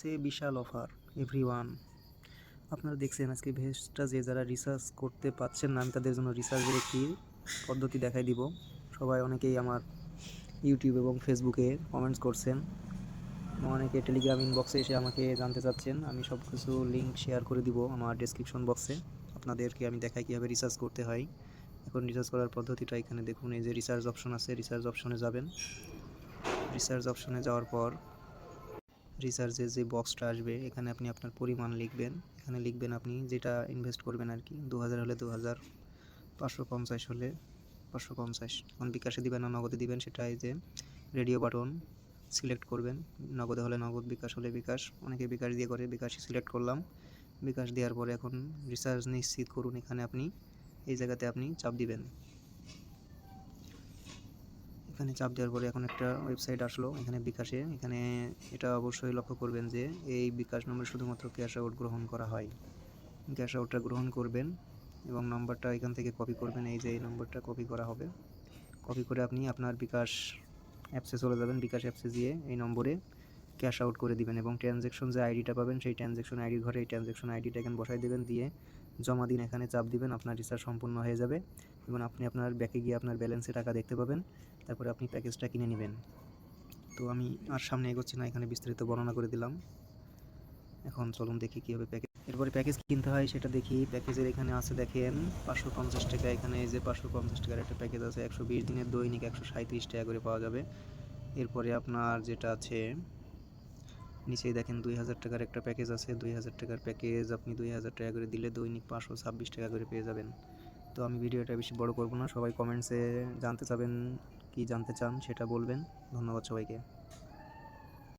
সে বিশাল offer everyone আপনারা দেখছেন আজকে ভেস্টটা যে যারা রিসার্চ করতে পারছেন না, আমি তাদের জন্য রিসার্চের একটি পদ্ধতি দেখাই দিব। সবাই অনেকেই আমার ইউটিউব এবং ফেসবুকে কমেন্টস করছেন। অনেকে টেলিগ্রাম ইনবক্সে এসে আমাকে জানতে চাচ্ছেন। আমি সব কিছু লিঙ্ক শেয়ার করে দিব আমার ডেসক্রিপশন বক্সে আপনাদেরকে আমি দেখাই কীভাবে রিসার্চ করতে হয়। এখন রিসার্চ করার পদ্ধতিটা এখানে দেখুন। এই যে রিসার্চ অপশন আছে রিসার্চ অপশনে যাবেন। রিসার্চ অপশনে যাওয়ার পর রিসার্চে যে বক্সটা আসবে, এখানে আপনি আপনার পরিমাণ লিখবেন। এখানে লিখবেন আপনি যেটা ইনভেস্ট করবেন আর কি দু হাজার হলে দু হাজার পাঁচশো পঞ্চাশ হলে পাঁচশো পঞ্চাশ। এখন বিকাশে দিবেন না, নগদে দিবেন, সেটা এই যে রেডিও বাটন সিলেক্ট করবেন। নগদে হলে নগদ, বিকাশ হলে বিকাশ। অনেকে বিকাশ দিয়ে করে বিকাশই সিলেক্ট করলাম। বিকাশ দেওয়ার পরে এখন রিসার্চ নিশ্চিত করুন, এখানে আপনি এই জায়গাতে আপনি চাপ দিবেন। এখানে চাপ দেওয়ার পরে এখন একটা ওয়েবসাইট আসলো, এখানে বিকাশে। এখানে এটা অবশ্যই লক্ষ্য করবেন যে, এই বিকাশ নম্বর শুধুমাত্র ক্যাশ আউট গ্রহণ করা হয়। ক্যাশ আউটটা গ্রহণ করবেন এবং নম্বরটা এখান থেকে কপি করবেন। এই যে এই নম্বরটা কপি করা হবে। কপি করে আপনি আপনার বিকাশ অ্যাপসে চলে যাবেন, বিকাশ অ্যাপসে গিয়ে এই নম্বরে ক্যাশ আউট করে দিবেন এবং ট্রানজ্যাকশন যে আইডিটা পাবেন, সেই ট্রানজ্যাকশন আইডির ঘরে এই ট্রানজ্যাকশন আইডিটা এখানে বসাই দেবেন। দিয়ে জমা দিন, এখানে চাপ দিবেন, আপনার রিচার্জ সম্পূর্ণ হয়ে যাবে। এবং আপনি আপনার ব্যাকে গিয়ে আপনার ব্যালেন্সে টাকা দেখতে পাবেন। তারপরে আপনি প্যাকেজটা কিনে নেবেন। তো আমি আর সামনে এগোচ্ছি না, এখানে বিস্তারিত বর্ণনা করে দিলাম। এখন চলুন দেখি কীভাবে প্যাকেজ এরপরে প্যাকেজ কিনতে হয়, সেটা দেখি। প্যাকেজের এখানে আছে দেখেন, পাঁচশো পঞ্চাশ টাকা। এখানে এই যে পাঁচশো পঞ্চাশ টাকার একটা প্যাকেজ আছে, একশো বিশ দিনের দৈনিক একশো সাঁত্রিশ টাকা করে পাওয়া যাবে। এরপরে আপনার যেটা আছে, নিচেই দেখেন দুই হাজার টাকার একটা প্যাকেজ আছে। দুই হাজার টাকার প্যাকেজ আপনি দুই হাজার টাকা করে দিলে দৈনিক পাঁচশো ছাব্বিশ টাকা করে পেয়ে যাবেন। তো আমি ভিডিওটা বেশি বড় করব না। সবাই কমেন্টসে জানতে চাবেন, কি জানতে চান সেটা বলবেন। ধন্যবাদ সবাইকে।